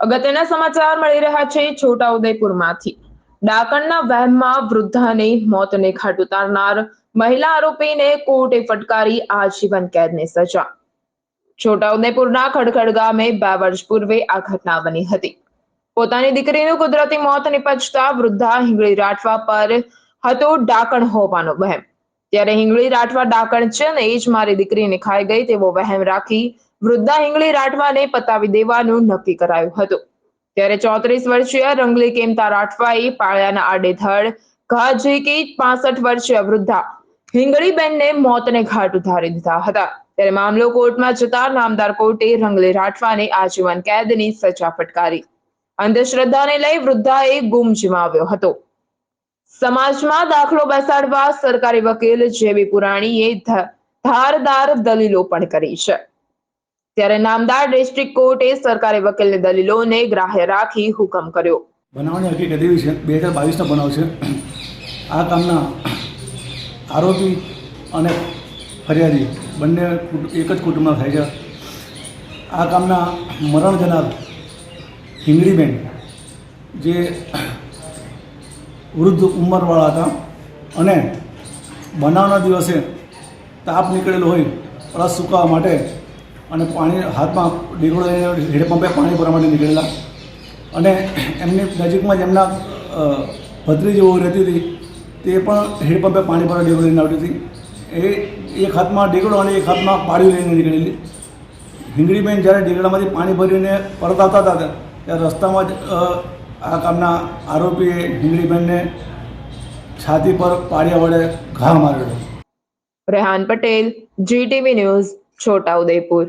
અગત્યના સમાચાર મળી રહ્યા છે છોટાઉદેપુરમાંથી. ડાકણના વહેમમાં વૃદ્ધાને મોતને ઘાટ ઉતારનાર મહિલા આરોપીને કોર્ટે ફટકારી આજીવન કેદની સજા. છોટાઉદેપુરના ખડખડ ગામે બે વર્ષ પૂર્વે આ ઘટના બની હતી. પોતાની દીકરીનું કુદરતી મોત નિપજતા વૃદ્ધા હિંગળી રાઠવા પર હતો ડાકણ હોવાનો વહેમ. ત્યારે હિંગળી રાઠવા ડાકણ છે ને એ જ મારી દીકરીને ખાઈ ગઈ તેવો વહેમ રાખી વૃદ્ધા હિંગળી રાઠવાને પતાવી દેવાનું નક્કી કરાયું હતું. ત્યારે ચોત્રીસ વર્ષીય રંગલી કેમતા રાઠવાએ પાળ્યાના આડેધડ ઘા ઝીકી પાસઠ વર્ષીય વૃદ્ધા હિંગળીબેનને મોતને ઘાટ ઉતારી દીધા હતા. ત્યારે મામલો કોર્ટમાં જતા નામદાર કોર્ટે રંગલી રાઠવાને આજીવન કેદની સજા ફટકારી. અંધશ્રદ્ધાને લઈ વૃદ્ધાએ ગુમ જીમાવ્યો હતો. સમાજમાં દાખલો બેસાડવા સરકારી વકીલ જેવી પુરાણીએ ધારદાર દલીલો પણ કરી છે. ત્યારે નામદાર ડિસ્ટ્રિક્ટ કોર્ટે સરકારી વકીલની દલીલોને ગ્રાહ્ય રાખી હુકમ કર્યો. બનાવની હકીકત એવી છે, બે હજાર બાવીસનો બનાવ છે. આ કામના આરોપી અને ફરિયાદી બંને એક જ કુટુંબમાં થાય છે. આ કામના મરણ જનાર હિંગળીબેન, જે વૃદ્ધ ઉંમરવાળા હતા અને બનાવના દિવસે તાપ નીકળેલો હોય રસ સુકાવવા માટે અને પાણી હાથમાં ડીગડો લઈને હેડપંપે પાણી ભરવા માટે નીકળેલા. અને એમની નજીકમાં જ એમના ભત્રી જેવો રહેતી હતી, તે પણ હેડપંપે પાણી ભરવા ડીગળો લઈને આવતી હતી. એ એક હાથમાં ડીગડો અને એક હાથમાં પાડી લઈને નીકળેલી. હિંગળીબેન જ્યારે ડીગડામાંથી પાણી ભરીને પરત આવતા હતા, ત્યારે રસ્તામાં જ આ કામના આરોપીએ હિંગળીબેનને છાતી પર પાડ્યા વડે ઘા માર્યો રેહાન પટેલ, જીટીવી ન્યૂઝ છોટાઉદેપુર